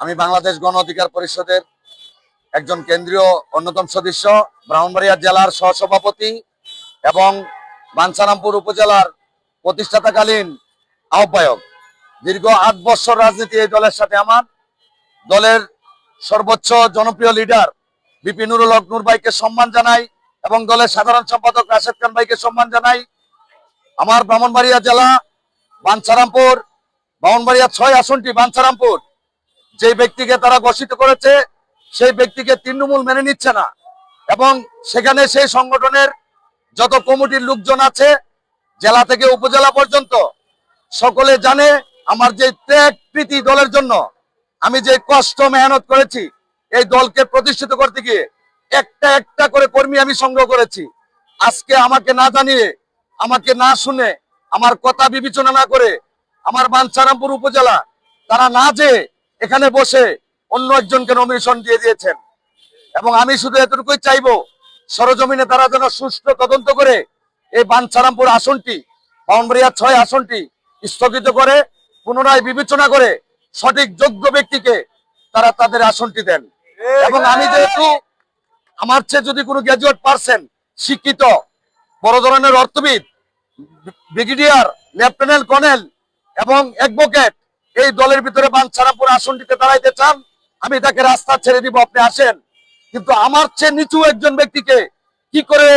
আমি বাংলাদেশ গণ অধিকার পরিষদের একজন কেন্দ্রীয় অন্যতম সদস্য, ব্রাহ্মণবাড়িয়া জেলার সহসভাপতি এবং বাঞ্ছারামপুর উপজেলার প্রতিষ্ঠাতাকালীন আহ্বায়ক। দীর্ঘ আট বছর রাজনীতি এই দলের সাথে আমার। দলের সর্বোচ্চ জনপ্রিয় লিডার বিপি নুরুল হক ভাইকে সম্মান জানাই এবং দলের সাধারণ সম্পাদক রাশেদ খান ভাইকে সম্মান জানাই। আমার ব্রাহ্মণবাড়িয়া জেলা, বাঞ্ছারামপুর, ব্রাহ্মণবাড়িয়া ছয় আসনটি বাঞ্ছারামপুর। যে ব্যক্তিকে তারা ঘোষিত করেছে, সেই ব্যক্তিকে তৃণমূল মেনে নিচ্ছে না। এবং সেখানে সেই সংগঠনের যত কমিটির লোকজন আছে, জেলা থেকে উপজেলা পর্যন্ত, সকলে জানে আমার যে ত্যাগ প্রীতি দলের জন্য আমি যে কষ্ট মেহনত করেছি, এই দলকে প্রতিষ্ঠিত করতে গিয়ে একটা একটা করে কর্মী আমি সংগ্রহ করেছি। আজকে আমাকে না জানিয়ে, আমাকে না শুনে, আমার কথা বিবেচনা না করে, আমার বাঞ্ছারামপুর উপজেলা, তারা না যে এখানে বসে অন্য একজনকে নমিনেশন দিয়ে দিয়েছেন। এবং আমি শুধু এতটুকুই চাইব, সরজমিনে তারা যেন সুষ্ঠু তদন্ত করে এই বাঞ্ছারামপুর আসনটি বাউন্ডারিয়া ছয় আসনটি স্থগিত করে, পুনরায় বিবেচনা করে সঠিক যোগ্য ব্যক্তিকে তারা তাদের আসনটি দেন। এবং আমি যেহেতু আমার চেয়ে যদি কোনো গ্র্যাজুয়েট পার্সন শিক্ষিত, বড় ধরনের অর্থবিদ, ব্রিগেডিয়ার, লেফটেন্যান্ট কর্নেল এবং অ্যাডভোকেট এই দলের ভিতরে বাঞ্ছারামপুর আসনটিতে দাঁড়াইতে চান আমি তাকে রাস্তা ছেড়ে দিব আপনি আসেন। কিন্তু আমার চেয়ে নিচু একজন ব্যক্তিকে কি করে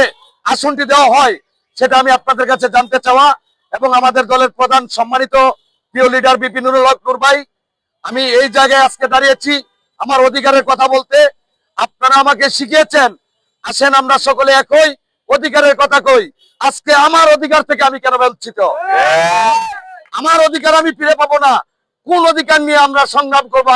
আসনটি দেওয়া হয় সেটা আমি আপনাদের কাছে জানতে চাওয়া এবং আমাদের দলের প্রধান সম্মানিত প্রিয় লিডার বিপিনুরুল হক নূর ভাই আমি এই জায়গায় আজকে দাঁড়িয়েছি আমার অধিকারের কথা বলতে। আপনারা আমাকে শিখিয়েছেন আসেন আমরা সকলে একই অধিকারের কথা কই। আজকে আমার অধিকার থেকে আমি কেন বঞ্চিত? আমার অধিকার আমি ফিরে পাবো না। কোন অধিকার নিয়ে আমরা সংগ্রাম করব?